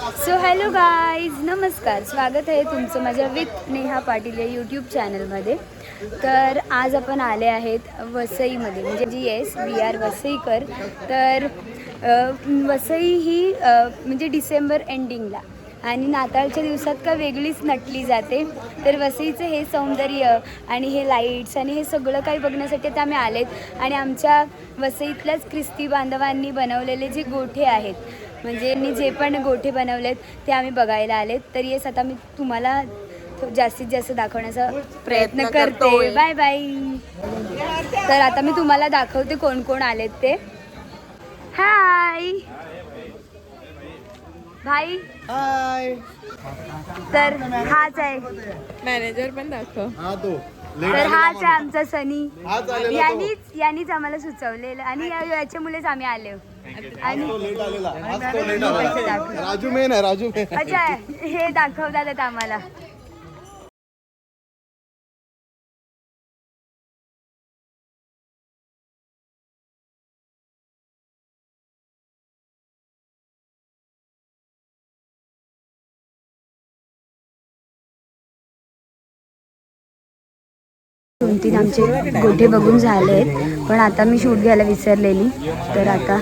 So hello guys नमस्कार. स्वागत आहे तुमचं माझ्या विथ नेहा पाटील या यूट्यूब चॅनलमध्ये तर आज आपण आले आहेत वसईमध्ये. म्हणजे जी एस वी आर वसईकर. तर वसई ही म्हणजे डिसेंबर एंडिंगला आणि नाताळच्या दिवसात का वेगळीच नटली जाते. तर वसईचं हे सौंदर्य आणि हे लाईट्स आणि हे सगळं काही बघण्यासाठी आता आम्ही आलेत. आणि आमच्या वसईतल्याच ख्रिस्ती बांधवांनी बनवलेले जे गोठे आहेत म्हणजे यांनी जे पण गोठे बनवलेत ते आम्ही बघायला आलेत. तर येस आता मी तुम्हाला जास्तीत जास्त दाखवण्याचा प्रयत्न करते. बाय बाय तर आता मी तुम्हाला दाखवते कोण कोण आलेत ते. हाय भाई हाय तर हाच आहे. मॅनेजर पण दाखव. हा तो. तर हाच आहे आमचा सनी. यांनीच यांनीच आम्हाला सुचवलेलं आणि याच्यामुळेच आम्ही आलो आणि तो लेट आलेला. आज तो लेट पैसे आलेला. दाखव. राजू मेन आहे राजू मेन. अच्छा हे दाखवतात आम्हाला. दोन तीन आमचे गोठे बघून झाले आहेत. पण आता मी शूट घ्यायला विसरलेली. तर आता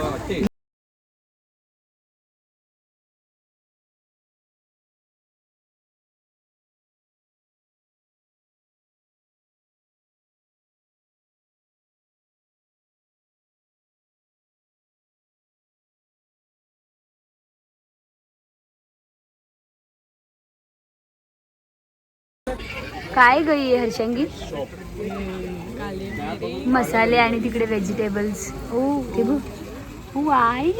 काय गई आहे हर्षंगी? मसाले आणि तिकडे व्हेजिटेबल्स ओ ते बघ. ओ आई.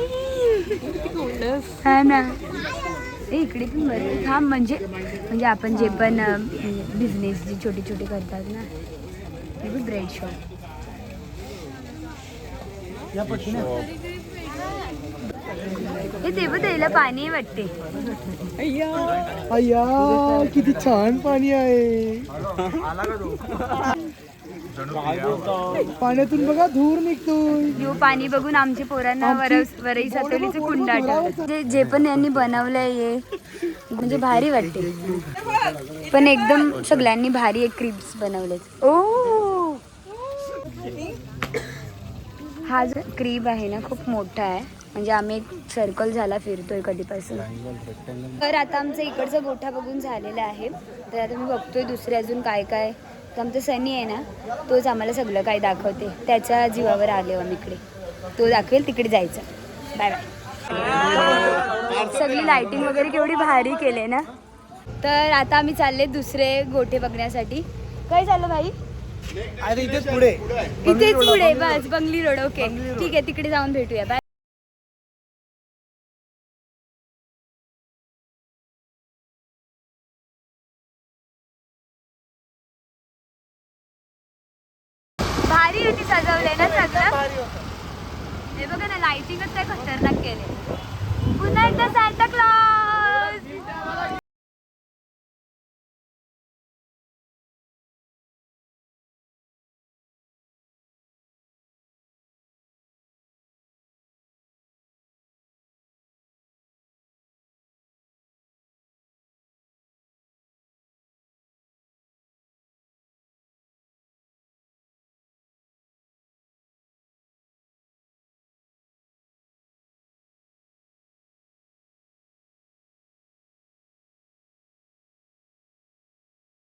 हा ना. ए इकडे पण बरं. हा म्हणजे म्हणजे आपण जे पण बिझनेस जे छोटे छोटे करतात ना हे बघ ब्रेड शॉप हे त्याला पाणी वाटते. अय्या किती छान पाणी आहे. पाण्यातून बघा धूर निघतोय. यो पाणी बघून आमच्या पोरांना वरस वरई सातवलीचं कुंड आठवलं जे जे पण यांनी बनवलंय हे म्हणजे भारी वाटते. पण एकदम सगळ्यांनी भारी एक क्रिप्स बनवलेत. ओ! हा जो क्रीब आहे ना खूप मोठा आहे. म्हणजे आम्ही एक सर्कल झाला फिरतोय कधीपासून. तर आता आमचा इकडचा गोठा बघून झालेला आहे. तर आता मी बघतोय दुसरे अजून काय काय. तर आमचा सनी आहे ना तोच आम्हाला सगळं काय दाखवते. त्याच्या जीवावर आले आम्ही इकडे. तो दाखवेल तिकडे जायचं. बाय बाय सगळी लाइटिंग वगैरे केवढी भारी केले ना. तर आता आम्ही चालले दुसरे गोठे बघण्यासाठी. काय झालं भाई? अरे इथेच पुढे. इथेच पुढे बस बंगली रोड ओके ठीक आहे तिकडे जाऊन भेटूया. बाय भारी होती सजवले ना सगळं? हे बघा ना लाइटिंगच काय खतरनाक केले पुन्हा एकदा सांता क्लॉज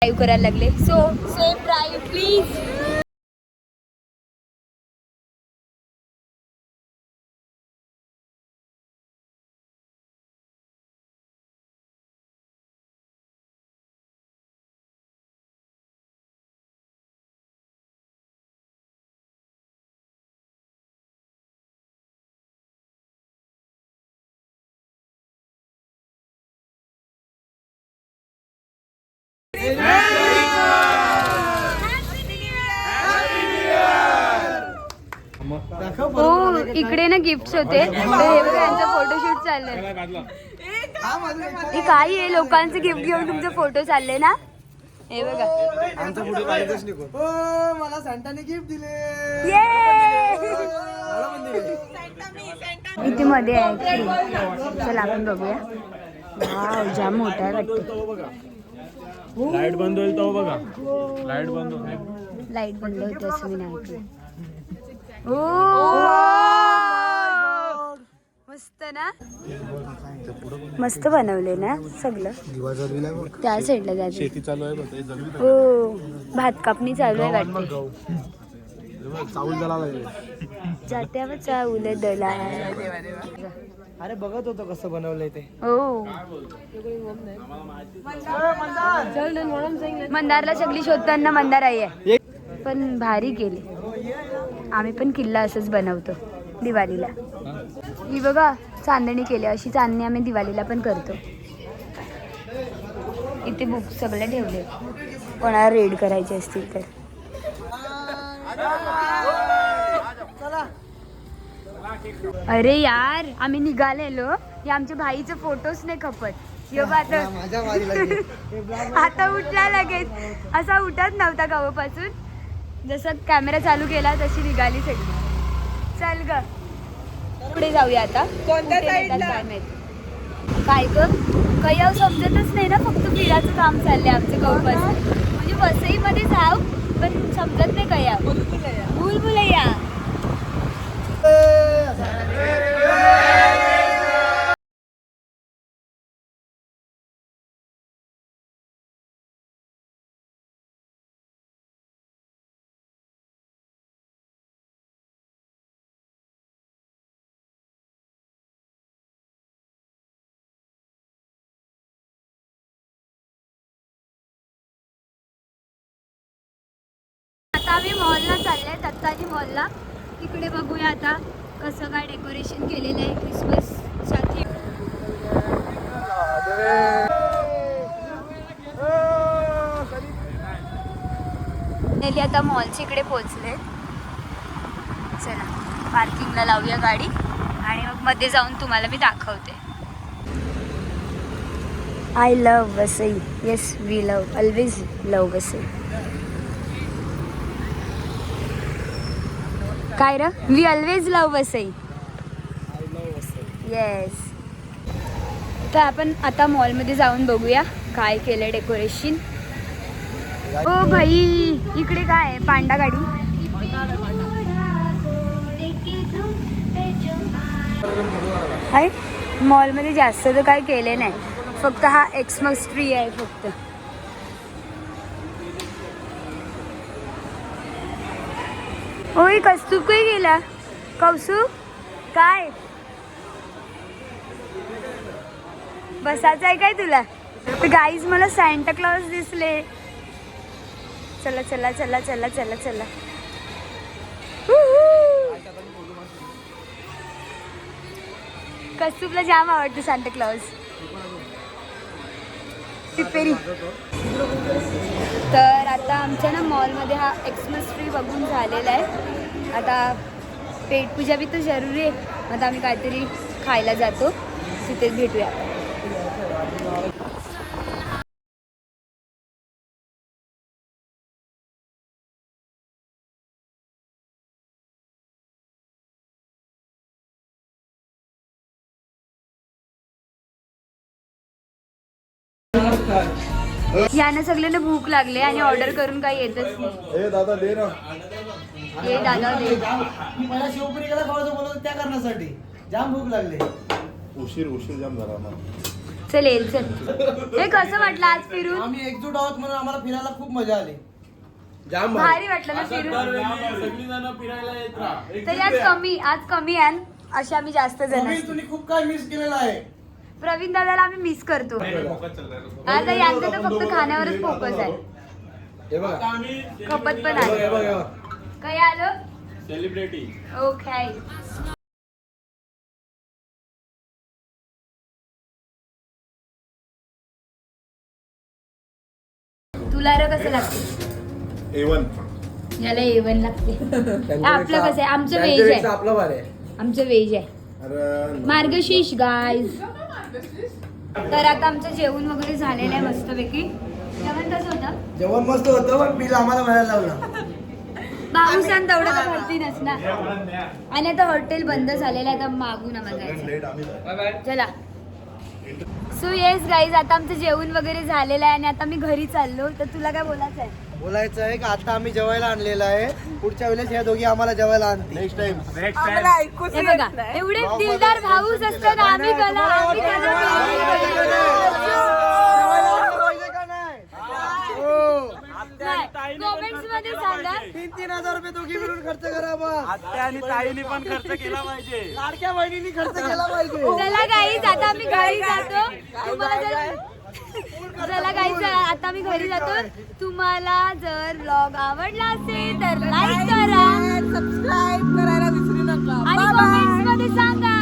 ड्राईव्ह करायला लागले. So safe drive please gift होते. तर हे बघा यांचा फोटोशूट चाललंय. हे काही आहे लोकांचे गिफ्ट घेऊन तुमचे फोटो चालले ना? हे बघा. हो मला सांताने गिफ्ट दिले. इथे मध्ये आहे चला आपण बघूया. वाव जाम मोठा आहे वाटतं लाइट बंद होईल तो बघा. लाइट बंद होईल. लाइट बंद होते असं मी नाही. ओ! मस्त ना मस्त बनवले ना सगळं. त्या साईडला जाते. शेती चालू आहे बघ, हे हो भात कापणी चालू आहे वाटते. हे चावल दला अरे बघत होतो कसं बनवलंय ते. हो. मंदारला सगळी शोधताना मंदार आई आहे. पण भारी केली. आम्ही पण किल्ला असंच बनवतो दिवाळीला. ही बघा चांदणी केली. अशी चांदणी आम्ही दिवाळीला पण करतो. इथे बुक सगळे ठेवले. कोणाला रेड करायचे असतील तर. अरे यार आम्ही निघालेलो. हे आमच्या भाईचे फोटोच नाही खपत. बा आता. आता उठला लगेच. असा उठत नव्हता गावापासून. जसं कॅमेरा चालू केला तशी निघाली सगळी. चल ग. पुढे जाऊया आता. कोणत्या साईडला? काय ग? काही समजतच नाही ना फक्त फिरायचं काम चाललंय आमचं गावापासून म्हणजे वसईमध्ये जाव पण समजत नाही कया भूल आता आम्ही मॉलला चाललोय दत्ताजी मॉलला. तिकडे बघूया आता कसं काय डेकोरेशन केलेलं आहे क्रिसमससाठी. नेली आता मॉलच्या इकडे पोहोचले. चला पार्किंगला लावूया गाडी आणि मग मध्ये जाऊन तुम्हाला मी दाखवते. I love Vasai yes we love always love Vasai काय र? We always love Vasai yes तर आपण आता मॉलमध्ये जाऊन बघूया काय केलं डेकोरेशन ओ भाई इकडे काय आहे? पांडा गाडी. हाय मॉलमध्ये जास्त तर काय केले नाही. फक्त हा एक्समस ट्री आहे फक्त. ओय कस्तुकही काय गेला? कौसुक काय? बसायचं आहे काय तुला? तर गाईज मला सॅन्टा क्लॉज दिसले. चला चला चला चला चला चला. कस्तुबला जाम आवडते सॅन्टा क्लॉज तर आता आमच्या ना मॉलमध्ये हा एक्समस ट्री बघून झालेला आहे. आता पेटपूजा बी तर जरुरी आहे. आता आम्ही काहीतरी खायला जातो. तिथेच भेटूया. यानं सगळ्यांना भूक लागली आणि ऑर्डर करून काही येतच नाही. ए दादा दे ना. ये दादा दे. मी मला शिवपुरी गेला खावायचं बोलत त्या कारणासाठी. जाम भूक लागली. उशीर उशीर जाम झाला ना चल येईल चल. हे कसं वाटलं आज फिरून? आम्ही एकजूट आहोत म्हणून आम्हाला फिरायला खूप मजा आली. जाम भारी. वाटलं ना फिरून? सगळी जण फिरायला येत राहा. तरी आज कमी आज कमी आहे अशा आम्ही जास्त जण असतो. तुम्ही खूप काय मिस केलेलं आहे. प्रवीण दादाला आम्ही मिस करतो. आता यांचं तर फक्त खाण्यावरच फोकस आहे हे बघा. खपत पण आहे. काय आलं? सेलिब्रिटी ओके तुला र कसं लागते? एवन याला एवन लागते. आपलं कसं आहे? आमचं व्हेज त्यांच्यापेक्षा आहे. आपलं भारी आहे. आमचं व्हेज आहे. अरे मार्गशीर्ष गाईज तर आता आमचं जेवण वगैरे झालेलं आहे मस्तपैकी. जेवण कसं होतं? जेवण मस्त होतं पण बिल आम्हाला भरायला लावलं पाऊसान तेवढं तर भरती ना आणि आता हॉटेल बंद झालेलं आहे आता मागून आम्हाला जायचं चला. सो येस गाईज आता आमचं जेवण वगैरे झालेलं आहे आणि आता मी घरी चाललो. तर तुला काय बोलायचं आहे? बोलायचं आहे की? आता आम्ही जेवायला आणलेलं आहे. पुढच्या वेळेस ह्या दोघी आम्हाला जेवायला आणतील. नेक्स्ट टाइम नेक्स्ट आम्हाला ऐकूच हे येत बघा नाही. एवढे दिलदार भाऊस असतात आम्ही कला आम्ही कॉमेंट्समध्ये सांगा. तीन तीन हजार रुपये दोघी मिळून खर्च करा बा. आत्या आणि ताईने पण खर्च केला पाहिजे. लाडक्या बहिणींनी खर्च केला पाहिजे. चला गाईज आता आम्ही घरी जातो. तुम्हाला जर चला गाईज आता मी घरी जातो. तुम्हाला जर ब्लॉग आवडला असेल तर लाईक करा. सबस्क्राईब करायला विसरू नका. आणि कमेंट्समध्ये सांगा.